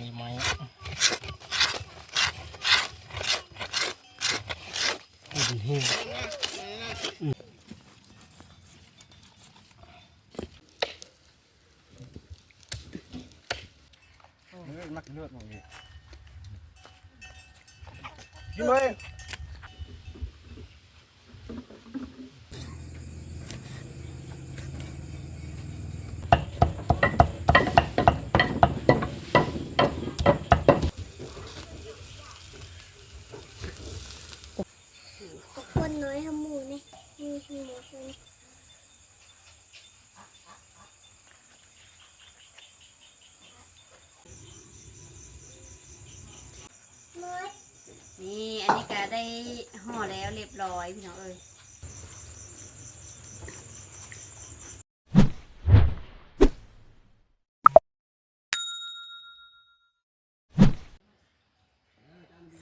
มีไหม้อุ่นแห้งเลือดมักเลือดมองดิกินเลย คนน้อยทำหมูเนี่ยมีหมูคนมด นี่อันนี้ก็ได้ห่อแล้วเรียบร้อยพี่น้องเอ้ย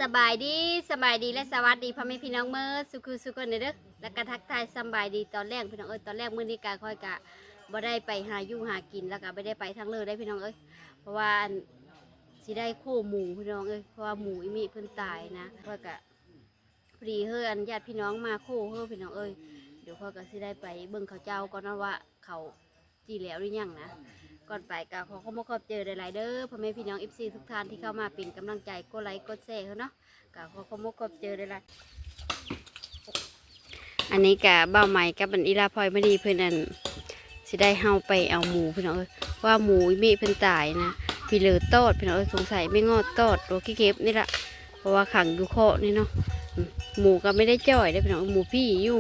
สบายดีสบายดีและสวัสดีพ่อแม่พี่น้องเมื่อสุขุสุขคนเด้อแล้วก็ทักทายสบายดีตอนแรกพี่น้องเอ้ยตอนแรกมื้อนี้กาค่อยกะบ่ได้ไปหาอยู่หากินแล้วก็ไม่ได้ไปทางเลยได้พี่น้องเอ้ยเพราะว่า สิได้คู่หมูพี่น้องเอ้ยเพราะว่าหมูอีมีเพิ่นตายนะค่อกะพอดีเฮืออนญาติพี่น้องมาคู่เฮือพี่น้องเอ้ยเดี๋ยวพ่อก็สิได้ไปเบิ่งเขาเจ้าก่อนนะว่าเขาจีแล้วหรือยังนะก่อนไปก็ขอขอบคุณขอบเจอหลายๆเด้อพ่อแม่พี่น้อง FC ทุกท่านที่เข้ามาเป็นกำลังใจกดไลค์กดแชร์เขาเนาะก็ขอขอบคุณขอบเจอหลายอันนี้กะเบ้าใหม่กับบันอีลาพลอยไม่ดีเพื่อนอันสิได้เฮาไปเอาหมูพี่น้องเอ้ยว่าหมูอีมฆเพิ่นตายนะ พี่เหลือตอดพี่น้องเอ้ยสงสัยไม่งอดตอดตัวขี้เก็บนี่ละเพราะว่าขังอยู่เคาะนี่เนาะหมูก็ไม่ได้จ่อยได้เป็นของหมูพี่อยู่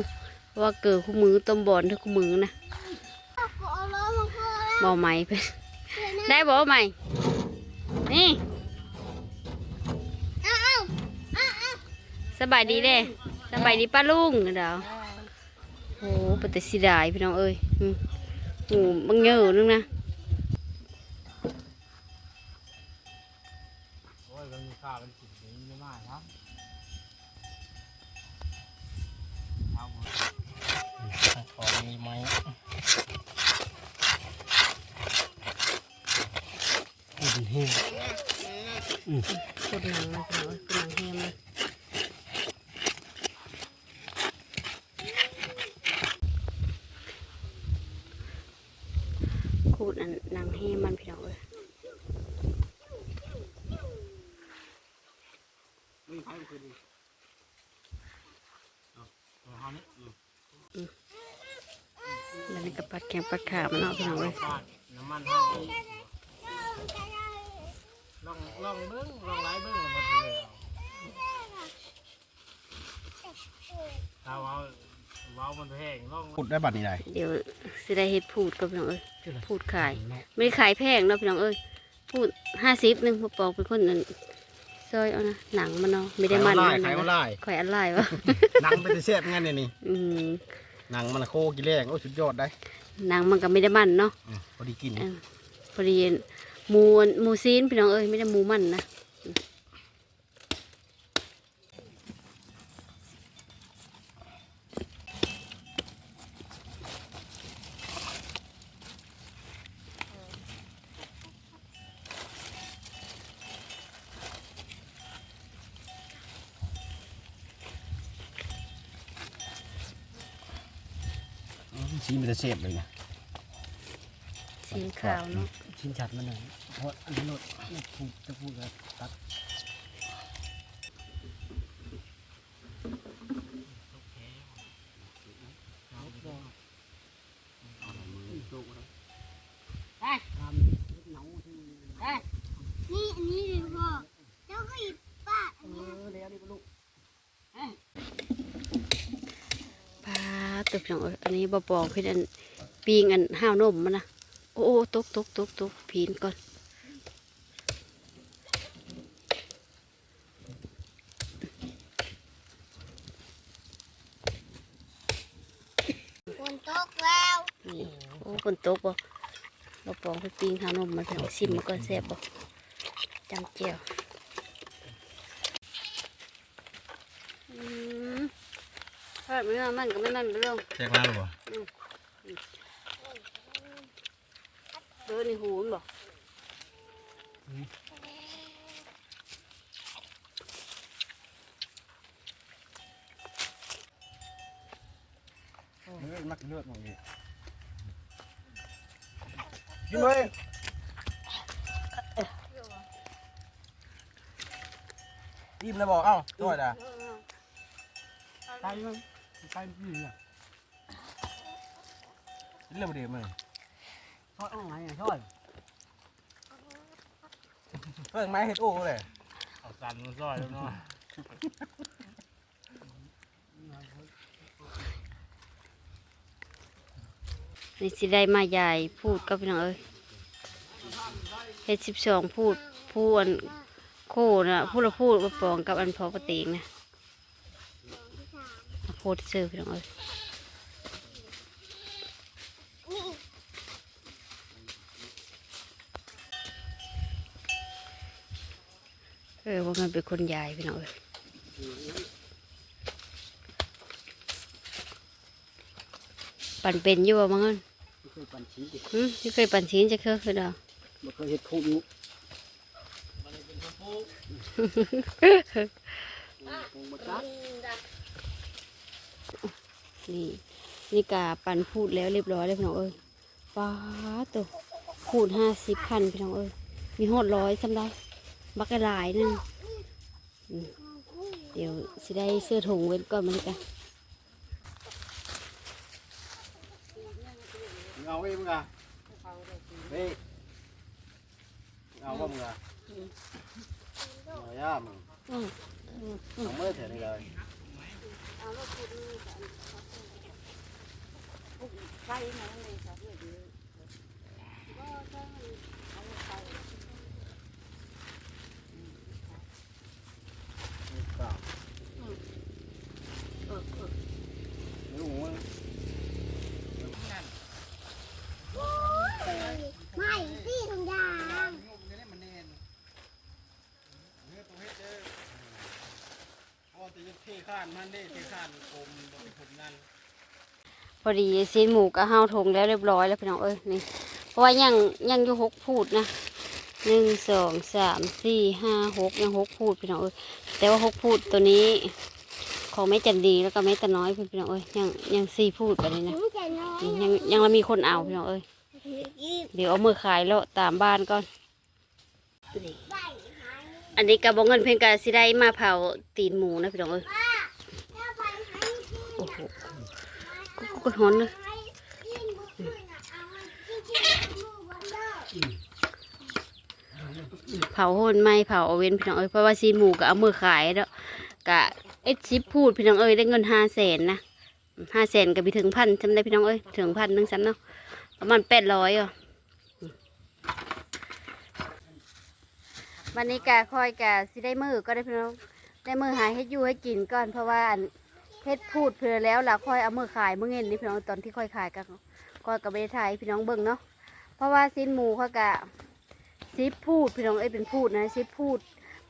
เพราะว่าเกิดคู่มือต้มบอลทุกคู่มือนะขอร้องมาขอแล้วบอไหมเพิ่นได้บอไหมนี่อ้าวอ้าวอ้าวสบายดีเด้สบายดีป้าลุงเดาวโอ้ปฏิสิดายพี่น้องเอ้ยอืมหมูบางเยอะนึงนะ โอ้ยมันมีข้าวมันกินนี้ไม่มากครับเอาหมดของมีไม้อุ่นแห้งพูดหนังนะพี่น้องเอ้ยพูดหนังแฮมเลยขูดอันหนังแฮมมันพี่น้องเอ้ย ไม่ใช่คือดีเอาเอาเนี่ย แล้วนี่ก็ปัดแกงปัดขามันเนาะพี่น้องเอ้ย บ้านน้ำมันห้าลองลองเบิ้งลองไล่เบิ้งมาดูเลยเอาเอาเอาเอามันแห้งลอง ขุด ได้บัดนี้ได้เดี๋ยวสิได้เฮ็ดพูดกับพี่น้องเอ้ยพูดขาย ไม่ได้ขายแพงเนาะพี่น้องเอ้ยพูดห้าสิบหนึ่งมาปอกเป็นคนนั้นซอยเอานะหนังมันเนาะไม่ได้มันขายนะขายออนไลน์ข่อยอันไลน์วะหนังเป็นแซ่บงั้นเนี่ยนี่อืมหนังมันโคกินแรงโอ้สุดยอดได้หนังมันก็ไม่ได้มันเนาะอืมพอดีกินเออพอดีหมูอันหมูซีนพี่น้องเอ้ยไม่ได้หมูมันนะ ชี มันจะแซ่บเลยนะซีนขาวเนาะชิ้นชัดมันหน่อยเพราะอันนี้รถพูดจะพูดกับตัด นี่อันนี้เลยพ่อเจ้าก็หยิบป้าอันนี้ ปลาตัวพี่น้องเอ้ยอันนี้ บปอกเพื่อนอันปีงอันห้าวนมมันนะโอ้โอ้ตกตกตกตกพีนก่อนฝนตกแล้วนี่โอ้คนตกบ่บปอกเพื่อปีงห้าวนมมันพี่น้องซิมมาก่อนแซ่บบ่จำเจียว ถ้าไม่นอนมันก็ไม่นอนไปเรื่องแจกลาหรือเปล่าเดินในหูมันบอกเลือดมักเลือดมองดีกินเลยอิ่มแล้วบอกเอ้าด้วยด่ะ Bye. ไปมันไปที่นี่กินเลยบ่ดีมึงทอดอะไรอะทอดเพิ่งไม้เฮ็ดโอ้เลยเอาสันมันซอยแล้วเนาะนี่สิได้มายายพูดก็พี่น้องเอ้ยเฮ็ดสิบสองพูดพูดอันโคนะพูดละพูดว่าปองกับอันพอปะเตีงนะมา พูดเจอพี่น้องเอ้ยนี่เออว่ามันเป็นคนยายพี่น้องเอ้ยปั่นเป็นอยู่บ่มั้งเอิ้นเคยปั่นชี้ดิหืมที่เคยปั่นชิ้นจะเคยคือดอกบ่เคยเฮ็ดผู้อยู่นี่นี่ กาปั่นพูดแล้วเรียบร้อยเลยพี่น้องเอ้ยป้าดตัวพูดห้าสิบพันพี่น้องเอ้ยมีหอดร้อยสำได้บักกะหลายหนึงอืมเดี๋ยวสิได้เสื้อถุงเว้นก่อนมันกันมึงเอาไว้มึงอะเฮ้ยเอาบ่มึงอะเอาย่ามึงอืมเอามือเถอะนี่เลย ไม่สิทุกอย่างพอดีซีน พอดีสีหมูก็ห้าวทงแล้วเรียบร้อยแล้วพี่น้องเอ้ยนี่เพราะว่ายังยังอยู่หกพูดนะหนึ่งสองสามสี่ห้าหกยังหกพูดพี่น้องเอ้ยแต่ว่าหกพูดตัวนี้ ของแม่จันดีแล้วก็แม่ตะน้อยพี่น้องเอ้ยยังยังสี่พูดไปเลยนะนยังยังเรามีคนเอาพี่น้องเอ้ยเดี๋ยวเอามือขายแล้วตามบ้านก่อนอันนี้กระบอกเงินเพียงกาสิได้มาเผาตีนหมูนะพี่น้องเอ้ย แล้วใบหายสิ โอ้โห ก็ก็ฮ้อนเลยหายกินบุกขึ้นอะเอาไว้กินกินมือบนเด้อเผาโหนไม่เผาเอาเว้นพี่น้องเอ้ยเพราะว่าซีหมูก็เอามือขายแล้วกะเอ็ดชิปพูดพี่น้องเอ้ยได้เงินห้าแสนนะห้าแสนก็ไปถึงพันจำได้พี่น้องเอ้ยถึงพันหนึงซ้ำเนาะประมาณแปดร้อยอะวันนี้กะคอยกะสิได้มือก็ได้พี่น้องได้มือหาเฮ็ดอยู่ให้กินก่อนเพราะว่า เฮ็ดพูดเพื่อแล้วล่ะค่อยเอามือขายเมื่อเงินนี่พี่น้องตอนที่ค่อยขายกันก็กับไปถ่ายพี่น้องเบิ่งเนาะเพราะว่าซีนหมูเขากะซิปพูดพี่น้องเอ้ยเป็นพูดนะซิปพูด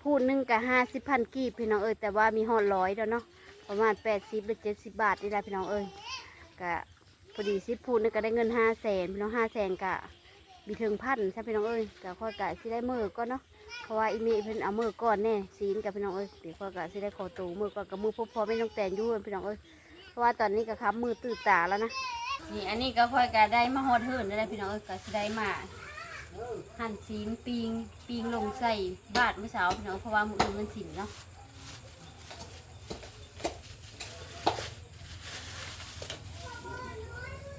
พูดหนึ่งกับห้าสิบพันกีบพี่น้องเอ้ยแต่ว่ามีหอดร้อยแล้วเนาะประมาณแปดสิบหรือเจ็ดสิบบาทนี่แหละพี่น้องเอ้ยกะพอดีซิปพูดนี่ก็ได้เงินห้าแสนพี่น้องห้าแสนกะมีถึงพันใช่พี่น้องเอ้ยกะค่อยกะสิได้มือก็เนาะ เพราะว่าอีเมเพิ่นเอามือก่อนแน่ซีนกับพี่น้องเอ้ยเดี๋ยวค่อยกะสิได้ขอตูมือก่อนกับมือพบพอไม่ต้องแต่งยุ่นพี่น้องเอ้ยเพราะว่าตอนนี้ก็ครับมือตื่นตาแล้วนะนี่อันนี้ก็ค่อยกะได้มาฮอดเฮิร์นได้พี่น้องเอ้ยกะสิได้มาหั่นซีนปิงปิงลงใส่บาทเมื่อเช้าพี่น้องเพราะว่ามืออื่นมันสินเนาะ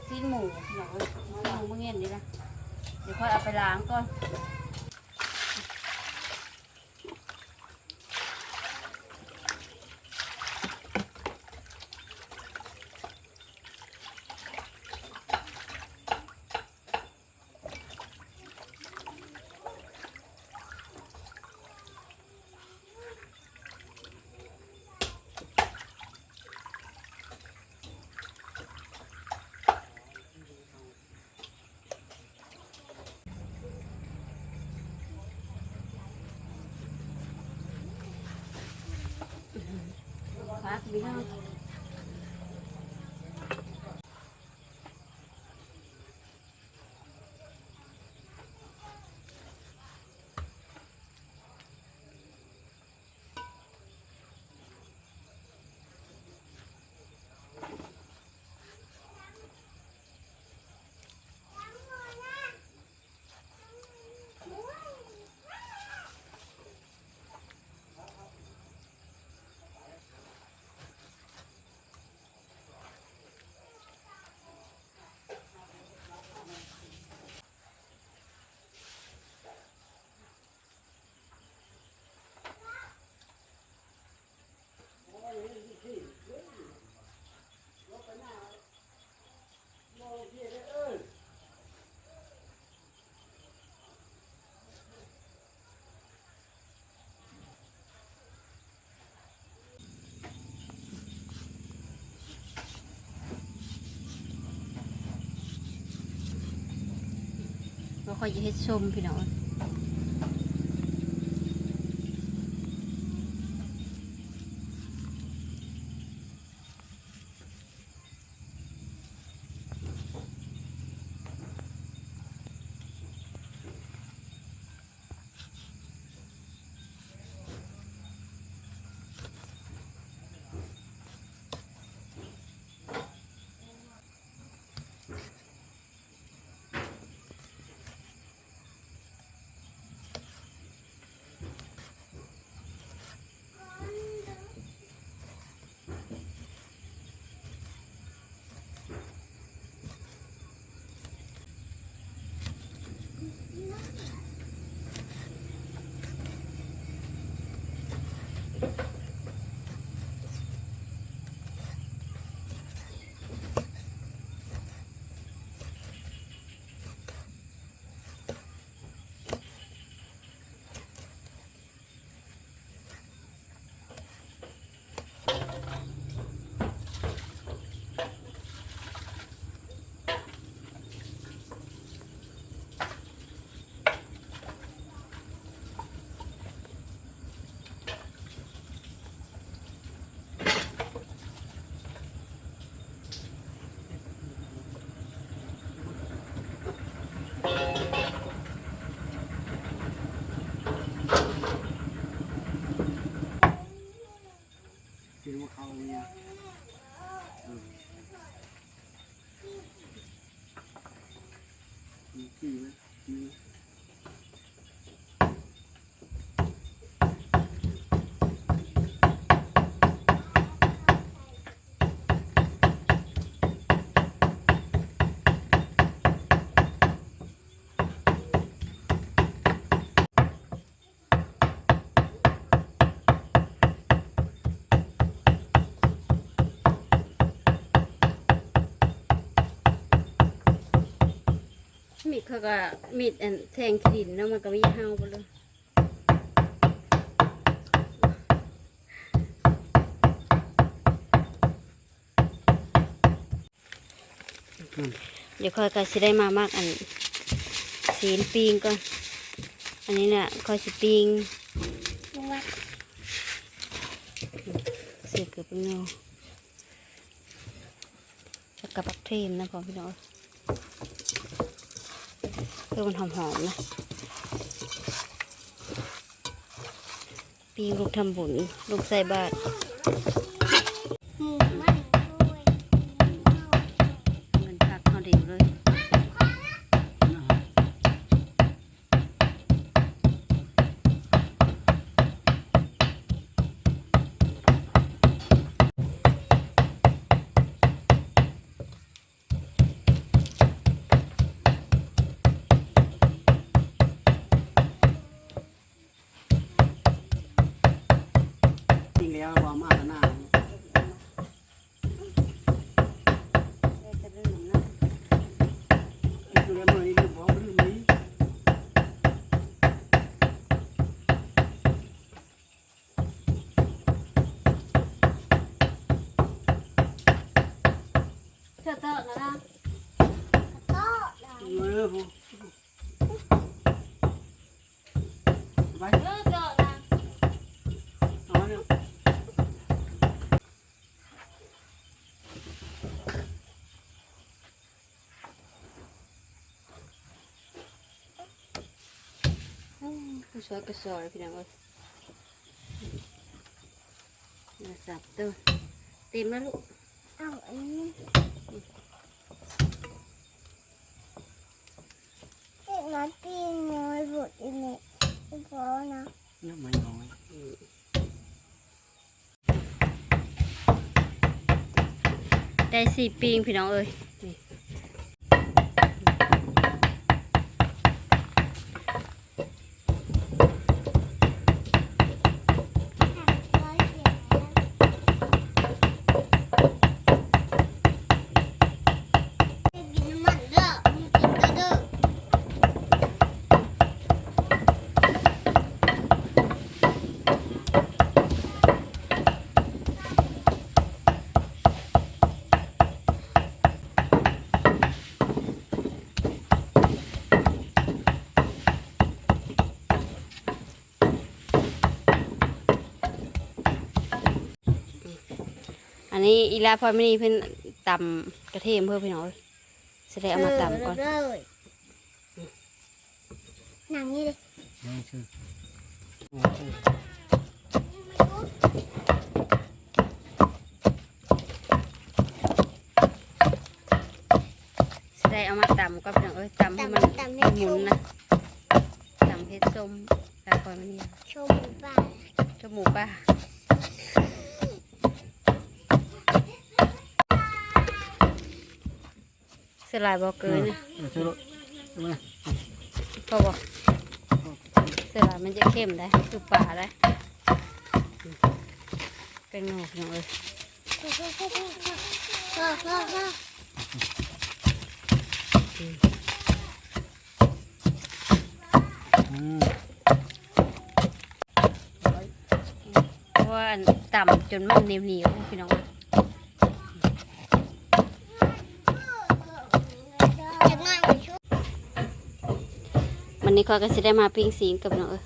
ซีนหมูพี่น้องเอ้หมูเมื่อเงี้ยนี่นะเดี๋ยวค่อยเอาไปล้างก่อน พักพี่น้ องอยจะเฮ็ดชมพี่น้อง เขาก็มีดอันแทงขีดินแล้วมันก็มีเฮาไปเลยเดี๋ยวค่อยก็สิได้มามากอันสีนปิงก่อน อันนี้เนี่ยค่อยสิปิงเสียเกือบเป็นเงาแล้วกับปักเทมนะพ่อพี่น้อง พื่อมันหอมๆนะปีลูกทำบุญลูกใส่บาตร หมูมันด้วย เงินพักเขาเดียวเลย จริงแล้วว่ามาตนาคือแล้วเมื่อนี้ลืมของลืมนี้ เธอเตอะนะนะ โต๊ะ เออผู้ไป เออเตอะนะ เอาเนี่ย ผู้ช่วยก็สอยพี่น้องเอ้ยเนื้อสับตัวเต็มแล้วลูกเอาอันนี้เด็กน้อยปีน้อยบุตรอีเมฆพอนะเนี่ยไม่น้อยได้สี่ปีงพี่น้องเอ้ยนี่ อันนี้อีลาพอไม่นี่เพิ่นตำกระเทียมเพื่อพี่น้องเอ้ยจะได้เอามาตำก่อนเลยหนังนี่เลยนี่ชื่อจะได้เอามาตำก็พี่น้องเอ้ยตำให้มันหมุนนะตำเฮ็ดส้มลาพอไม่นี่ชมบ้าจมูกป้า สลายบอกเกินนะเออชื่อมาพอบอกเสลายมันจะเข้มได้คือป่าได้เป็นงูพี่น้องเอ้ยพ่อพ่อพ่อพ่อพ่ออืมเพราะว่าอันต่ำจนมันเหนียวเหนียวๆพี่น้องเอ้ย จะนั่งกับชุด วันนี้ข้อยก็จะได้มาปิ้งสีนกับน้องเอ้ย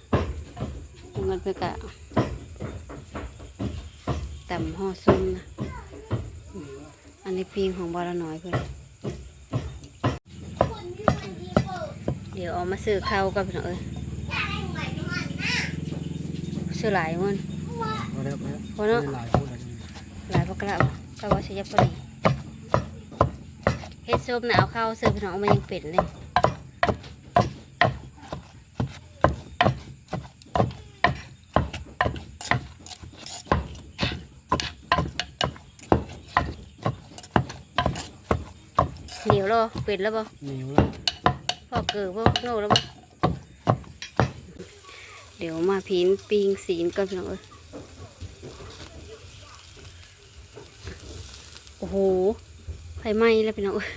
เงินเพื่อกะต่ำห่อซุ่มนะ อันนี้ปิ้งของบอละน้อยเพื่อนเดี๋ยวเอามาซื้อข้าวกับน้องเอ้ยซื้อหลายมันพอแล้วพอแล้วพอเนาะหลายพูดอะไรหลายพกกระบกระบอกสิยพอดีเฮ็ดส้มนะเอาข้าวซื้อพี่น้องเอามายังเป็ดเลยเหนียว แล้วบ่เป็ดแล้วบ่เหนียวแล้วพอเกิดพวกโน่แล้วบ่เดี๋ยวมาพินปิงสีนก่อนพี่น้องเอ้ยโอ้โหไฟไหม้แล้วพี่น้องเอ้ย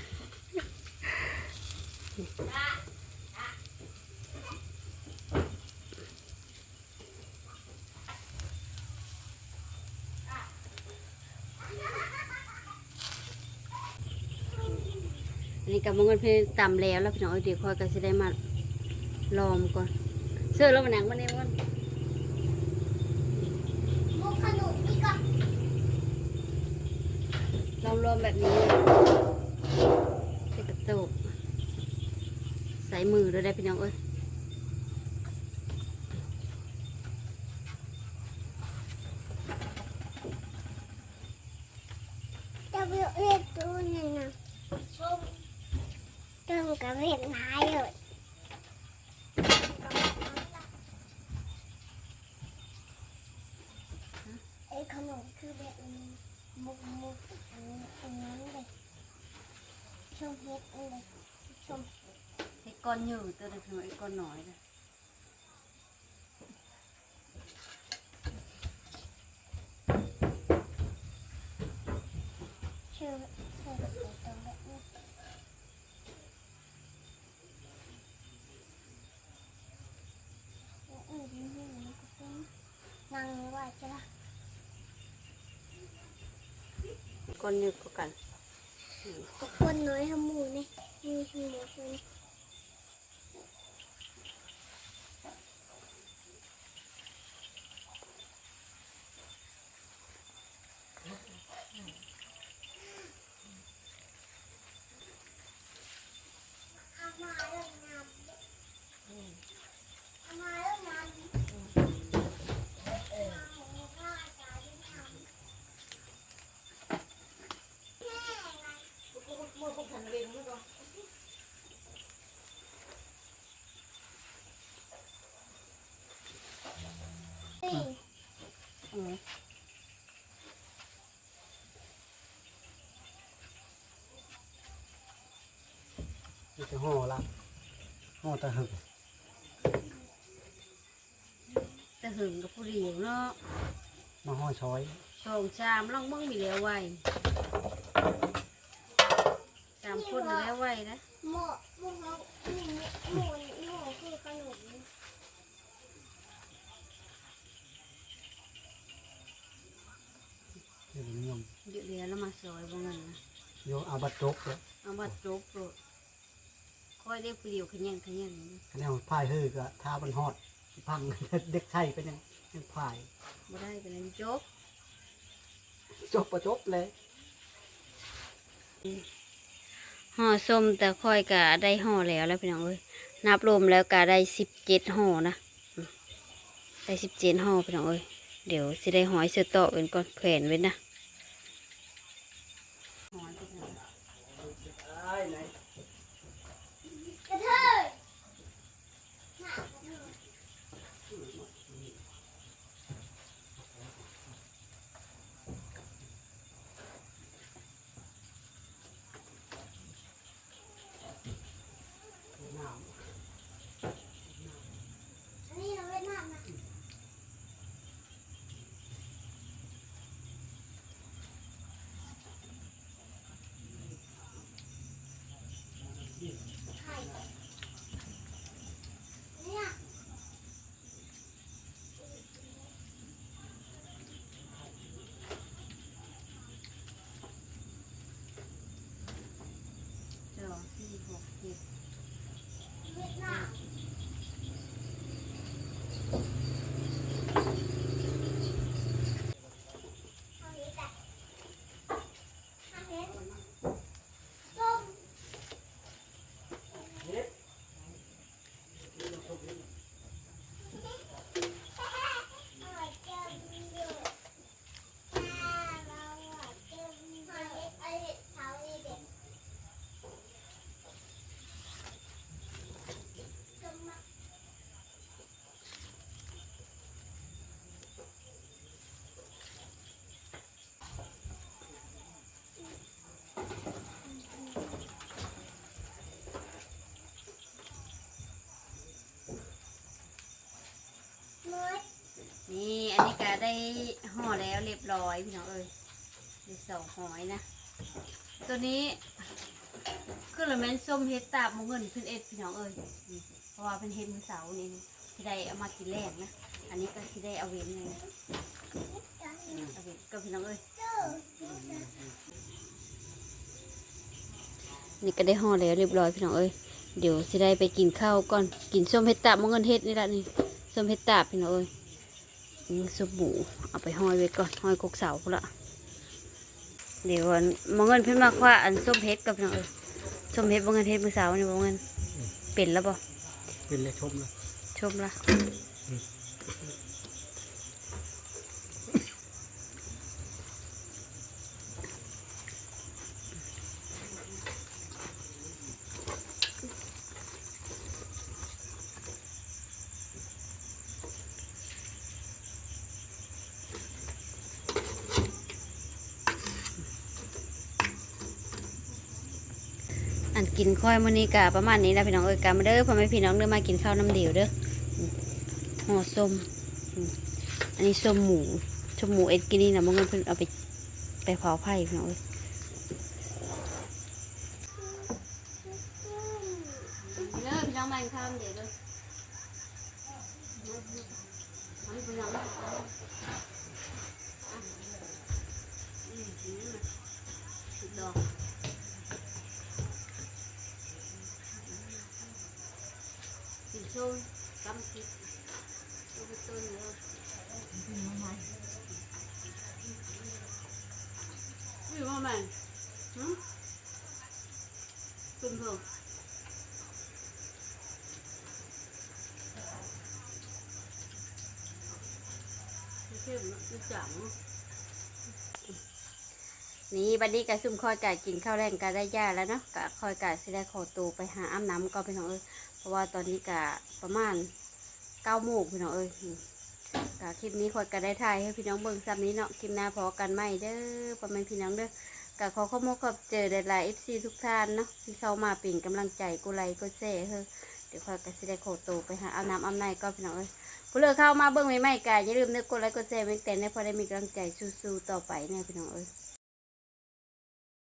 นนี้กับมังกรเพลตำแล้วแล้วพี่น้องเอ้ยเดี๋ยวคอยก็จะได้มาลอมก่อนเสื้อแล้วมันหนังมันเองมันมุกขนมนี่ก็ลอมลอมแบบนี้ใส่กระตุกใส่มือด้วยได้พี่น้องเอ้ย จะไปเรียกตัวนั่นนะชมเติมกับเรียกนายเลยไอ้ขนมคือแบบนี้มุกมุกอันนี้อันนั้นเลยชมเฮ็ดอันเลยชม ไอ้ก้อนอยู่ตัวเดียวพี่น้องไอ้ก้อนหน่อยนะ ชื่อชื่อไอ้ตัวแบบนี้อืมอืมอืมอืมอืมนั่งว่าจะ ก้อนอยู่ก็กัน คนน้อยทำหมูนี่มีหมูคน นี่ เออ นี่จะห่อละห่อตะหึกจะหึงกับผู้เดียวเนาะมาห่อช้อยสองชามล่องเบิ่งมีแล้วไว้สามคนมีแล้วไว้นะหมูหมูเขานี่หมูหมูคือขนมเดี๋ยวนิยมเดี๋ยวเดี๋ยวแล้วมาซอยบ่เงินนะโยเอาบัตรจกเลยเอามาจบโปรด คอยได้ผู้เดียวขยันขยันคะแนนพายเฮือก็ท้ามันฮอดพัง เด็กไทยก็ยังยังพายบ่ได้เป็นอันจบจบประจบเลยห่อส้มแต่ค่อยก็ได้ห่อแล้วแล้วพี่น้องเอ้ยนับรวมแล้วก็ได้สิบเจ็ดห่อนะอืมได้สิบเจ็ดห่อพี่น้องเอ้ยเดี๋ยวสิได้หอยเสือต่อเป็นก่อนแขวนไว้นะ นี่อันนี้ก็ได้ห่อแล้วเรียบร้อยพี่น้องเอ้ยได้สองหอยนะ ตัวนี้คือละแม่นส้มเฮ็ดตาบมงเงินเพิ่นเอ็ดพี่น้องเอ้ยนี่เพราะว่าเพิ่นเฮ็ดมื้อเสาร์นี่สิได้เอามากินแรกนะ อันนี้ก็สิได้เอาเว้นเลยนะเอาเว้นก็พี่น้องเอ้ยนี่ก็ได้ห่อแล้วเรียบร้อยพี่น้องเอ้ยเดี๋ยวสิได้ไปกินข้าวก่อนกินส้มเห็ดตาบมงเงินเฮ็ดนี่ละนี่ส้มเห็ดตาบพี่น้องเอ้ย นี่ส้มหมูเอาไปห้อยไว้ก่อนห้อยกกเสาพุ่นละเดี๋ยวอันมงเงินเพิ่นมากว่าอันส้มเห็ดกับพี่น้องเอ้ยส้มเห็ดมงเงินเฮ็ดมื้อเสาร์นี่มงเงินเป็นแล้วบ่เป็นเลยชมเลยชมละ กินค่อยมื้อนี้กะประมาณนี้นะพี่น้องเอ้ยกะมาเด้อพ่อแม่พี่น้องเด้อมากินข้าวน้ำเดียวเด้ออ่อส้มอันนี้ส้มหมูส้มหมูเอ็ดกินนี่นะมงเงินเพิ่นเอาไปไปเผาไผ่พี่น้องเอ้ยเด้อพี่น้องมากินข้าวน้ำเดียวเด้อเอาพี่น้องมาเอาอะอืมอืมสุดดอก สีส้มกำพริกต้นต้นเลย อยู่มาใหม่ฮึคุณพ่อเข้มนะจังนี่บัดนี้กะซุ่มคอยกะกินข้าวแรงกะได้ย่าแล้วเนาะกะคอยกะสิได้ขอตัวไปหาอ้ำน้ำก็ไปน้องเอ้ยเพราะว่าตอนนี้กะประมาณเก้าโมงพี่น้องเอ้ย กะคลิปนี้ขอดก็ได้ถ่ายให้พี่น้องเบิ่งซ้ำนี้เนาะคลิปหน้าพอกันไหมเด้อประมาณพี่น้องเด้อกะขอขอมูลขอบเจอเดลายเอฟซีทุกท่านเนาะที่เข้ามาปิ่นกำลังใจกูไลกูเซ่เฮ้อเดี๋ยวขอดกะสิได้โคโตวไปหาเอาน้ำเอาในก็พี่น้องเอ้ยผู้เลือกเข้ามาเบิ่งใหม่ๆกะอย่าลืมเนื้อกดไลค์กดแชร์ไว้แต่ในพอได้มีกำลังใจสู้ๆต่อไปเนี่ยพี่น้องเอ้ย